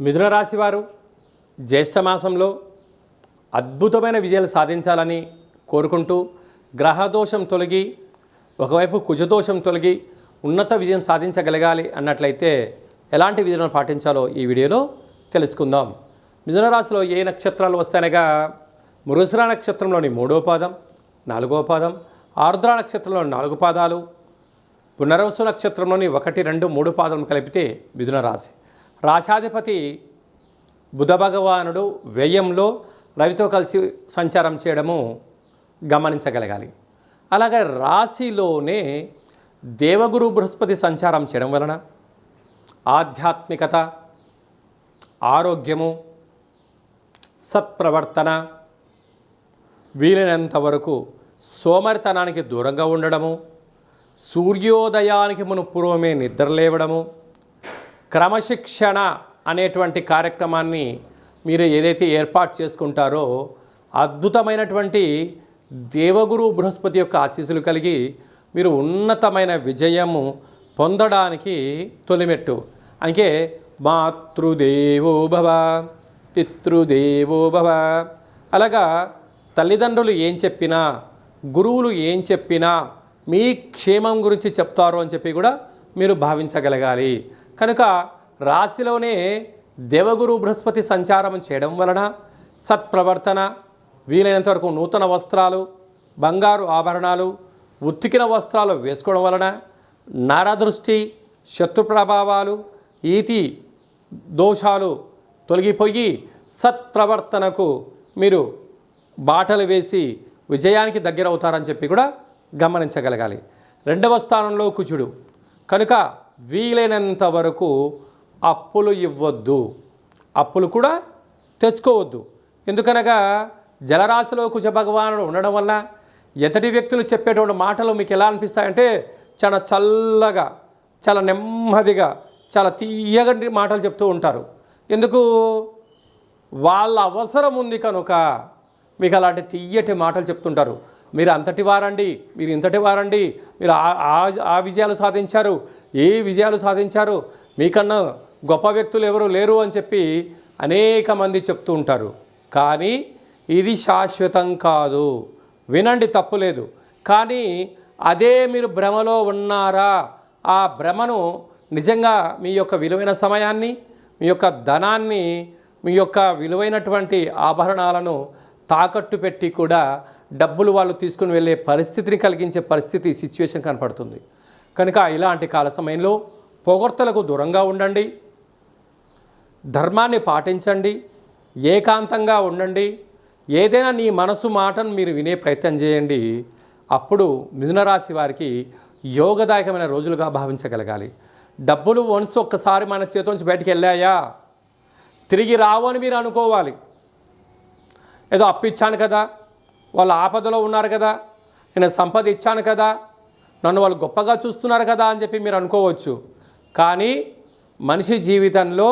మిథున రాశి వారు జ్యేష్ఠమాసంలో అద్భుతమైన విజయాలు సాధించాలని కోరుకుంటూ గ్రహదోషం తొలగి ఒకవైపు కుజదోషం తొలగి ఉన్నత విజయం సాధించగలగాలి అన్నట్లయితే ఎలాంటి విధులను పాటించాలో ఈ వీడియోలో తెలుసుకుందాం. మిథున రాశిలో ఏ నక్షత్రాలు వస్తాయనగా మృగశిర నక్షత్రంలోని మూడో పాదం నాలుగో పాదం. ఆర్ద్ర నక్షత్రంలోని నాలుగు పాదాలు. పునరవసు నక్షత్రంలోని ఒకటి రెండు మూడు పాదములు కలిపితే మిథున రాశి. రాశాధిపతి బుధ భగవానుడు వ్యయంలో రవితో కలిసి సంచారం చేయడము గమనించగలగాలి. అలాగే రాశిలోనే దేవగురు బృహస్పతి సంచారం చేయడం వలన ఆధ్యాత్మికత ఆరోగ్యము సత్ప్రవర్తన వీలైనంత వరకు సోమరితనానికి దూరంగా ఉండడము సూర్యోదయానికి మును పూర్వమే నిద్రలేవడము క్రమశిక్షణ అనేటువంటి కార్యక్రమాన్ని మీరు ఏదైతే ఏర్పాటు చేసుకుంటారో అద్భుతమైనటువంటి దేవగురు బృహస్పతి యొక్క ఆశీస్సులు కలిగి మీరు ఉన్నతమైన విజయము పొందడానికి తొలిమెట్టు. అంకే మాతృదేవో భవ పితృదేవో భవ. అలాగా తల్లిదండ్రులు ఏం చెప్పినా గురువులు ఏం చెప్పినా మీ క్షేమం గురించి చెప్తారు అని చెప్పి కూడా మీరు భావించగలగాలి. కనుక రాశిలోనే దేవగురు బృహస్పతి సంచారం చేయడం వలన సత్ప్రవర్తన వీలైనంత వరకు నూతన వస్త్రాలు బంగారు ఆభరణాలు ఉతికిన వస్త్రాలు వేసుకోవడం వలన నరదృష్టి శత్రు ప్రభావాలు ఈతి దోషాలు తొలగిపోయి సత్ప్రవర్తనకు మీరు బాటలు వేసి విజయానికి దగ్గర అవుతారని చెప్పి కూడా గమనించగలగాలి. రెండవ స్థానంలో కుజుడు. కనుక వీలైనంత వరకు అప్పులు ఇవ్వద్దు. అప్పులు కూడా తెచ్చుకోవద్దు. ఎందుకనగా జలరాశిలో కుజ భగవానుడు ఉండడం వల్ల ఎతటి వ్యక్తులు చెప్పేటువంటి మాటలు మీకు ఎలా అనిపిస్తాయంటే చాలా చల్లగా చాలా నెమ్మదిగా చాలా తీయగంటి మాటలు చెప్తూ ఉంటారు. ఎందుకు? వాళ్ళ అవసరం ఉంది కనుక మీకు అలాంటి తీయటి మాటలు చెప్తుంటారు. మీరు అంతటి వారండి మీరు ఇంతటి వారండి మీరు ఆ- ఆ- విజయాలు సాధించారు ఏ విజయాలు సాధించారు మీకన్నా గొప్ప వ్యక్తులు ఎవరు లేరు అని చెప్పి అనేక మంది చెప్తూ ఉంటారు. కానీ ఇది శాశ్వతం కాదు. వినండి తప్పులేదు కానీ అదే మీరు భ్రమలో ఉన్నారా ఆ భ్రమను నిజంగా మీ యొక్క విలువైన సమయాన్ని మీ యొక్క ధనాన్ని మీ యొక్క విలువైనటువంటి ఆభరణాలను తాకట్టు పెట్టి కూడా డబ్బులు వాళ్ళు తీసుకుని వెళ్ళే పరిస్థితిని కలిగించే పరిస్థితి సిచ్యువేషన్ కనపడుతుంది. కనుక ఇలాంటి కాల సమయంలో పొగడ్తలకు దూరంగా ఉండండి. ధర్మాన్ని పాటించండి. ఏకాంతంగా ఉండండి. ఏదైనా నీ మనసు మాటను మీరు వినే ప్రయత్నం చేయండి. అప్పుడు మిథునరాశి వారికి యోగదాయకమైన రోజులుగా భావించగలగాలి. డబ్బులు వన్స్ ఒక్కసారి మన చేతిలోంచి బయటికి వెళ్ళాయా? తిరిగి రావు అని మీరు అనుకోవాలి. ఏదో అప్పిచ్చాను కదా వాళ్ళు ఆపదలో ఉన్నారు కదా నేను సంపద ఇచ్చాను కదా నన్ను వాళ్ళు గొప్పగా చూస్తున్నారు కదా అని చెప్పి మీరు అనుకోవచ్చు. కానీ మనిషి జీవితంలో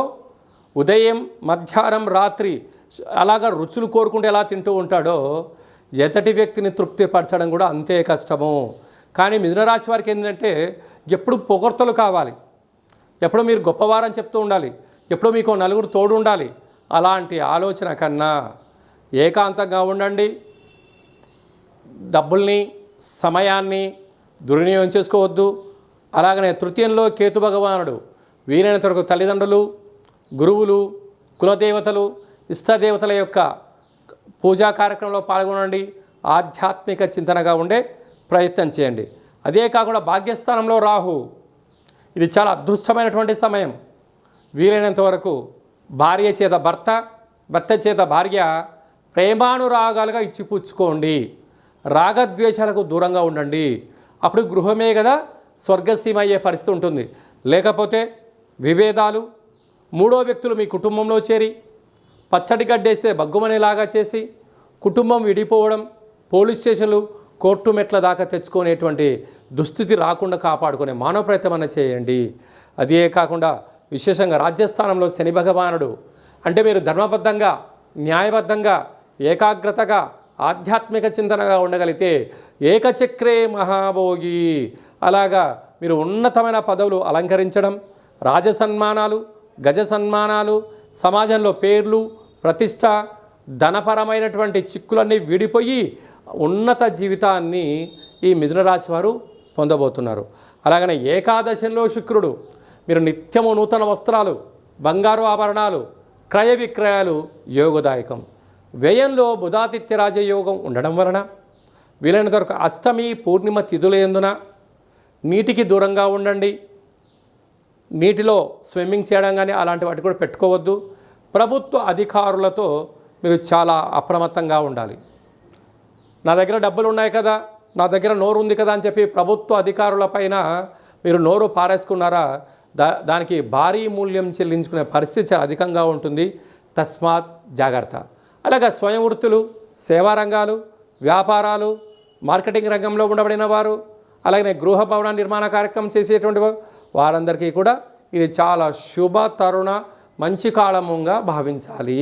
ఉదయం మధ్యాహ్నం రాత్రి అలాగా రుచులు కోరుకుంటూ ఎలా తింటూ ఉంటాడో ఎతటి వ్యక్తిని తృప్తిపరచడం కూడా అంతే కష్టము. కానీ మిథునరాశి వారికి ఏంటంటే ఎప్పుడు పొగడ్తలు కావాలి. ఎప్పుడు మీరు గొప్పవారని చెప్తూ ఉండాలి. ఎప్పుడు మీకు నలుగురు తోడు ఉండాలి. అలాంటి ఆలోచన కన్నా ఏకాంతంగా ఉండండి. డబ్బుల్ని సమయాన్ని దుర్వినియోగం చేసుకోవద్దు. అలాగనే తృతీయంలో కేతు భగవానుడు వీలైనంత వరకు తల్లిదండ్రులు గురువులు కులదేవతలు ఇష్టదేవతల యొక్క పూజా కార్యక్రమంలో పాల్గొనండి. ఆధ్యాత్మిక చింతనగా ఉండే ప్రయత్నం చేయండి. అదే కాకుండా భాగ్యస్థానంలో రాహు. ఇది చాలా అదృష్టమైనటువంటి సమయం. వీలైనంత వరకు భార్య చేత భర్త భర్త చేత భార్య ప్రేమానురాగాలుగా ఇచ్చిపుచ్చుకోండి రాగద్వేషాలకు దూరంగా ఉండండి. అప్పుడు గృహమే కదా స్వర్గసీమ అయ్యే పరిస్థితి ఉంటుంది. లేకపోతే విభేదాలు మూడో వ్యక్తులు మీ కుటుంబంలో చేరి పచ్చడి గడ్డేస్తే బగ్గుమనేలాగా చేసి కుటుంబం విడిపోవడం పోలీస్ స్టేషన్లు కోర్టు మెట్ల దాకా తెచ్చుకునేటువంటి దుస్థితి రాకుండా కాపాడుకునే మానవ ప్రయత్నం చేయండి. అదే కాకుండా విశేషంగా రాజ్యస్థానంలో శని భగవానుడు అంటే మీరు ధర్మబద్ధంగా న్యాయబద్ధంగా ఏకాగ్రతగా ఆధ్యాత్మిక చింతనగా ఉండగలిగితే ఏకచక్రే మహాభోగి. అలాగా మీరు ఉన్నతమైన పదవులు అలంకరించడం రాజ సన్మానాలు గజ సన్మానాలు సమాజంలో పేర్లు ప్రతిష్ట ధనపరమైనటువంటి చిక్కులన్నీ విడిపోయి ఉన్నత జీవితాన్ని ఈ మిథునరాశి వారు పొందబోతున్నారు. అలాగనే ఏకాదశంలో శుక్రుడు మీరు నిత్యము నూతన వస్త్రాలు బంగారు ఆభరణాలు క్రయ విక్రయాలు యోగదాయకం. వ్యయంలో బుధాతిథ్య రాజయోగం ఉండడం వలన వీలైనంత వరకు అష్టమి పూర్ణిమ తిథుల ఎందున నీటికి దూరంగా ఉండండి. నీటిలో స్విమ్మింగ్ చేయడం కానీ అలాంటి వాటి కూడా పెట్టుకోవద్దు. ప్రభుత్వ అధికారులతో మీరు చాలా అప్రమత్తంగా ఉండాలి. నా దగ్గర డబ్బులు ఉన్నాయి కదా నా దగ్గర నోరు ఉంది కదా అని చెప్పి ప్రభుత్వ అధికారులపైన మీరు నోరు పారేసుకున్నారా? దా దానికి భారీ మూల్యం చెల్లించుకునే పరిస్థితి చాలా అధికంగా ఉంటుంది. తస్మాత్ జాగ్రత్త. అలాగే స్వయం వృత్తులు సేవా రంగాలు వ్యాపారాలు మార్కెటింగ్ రంగంలో ఉండబడిన వారు అలాగే గృహ భవన నిర్మాణ కార్యక్రమం చేసేటువంటి వారందరికీ కూడా ఇది చాలా శుభ తరుణ మంచి కాలముగా భావించాలి.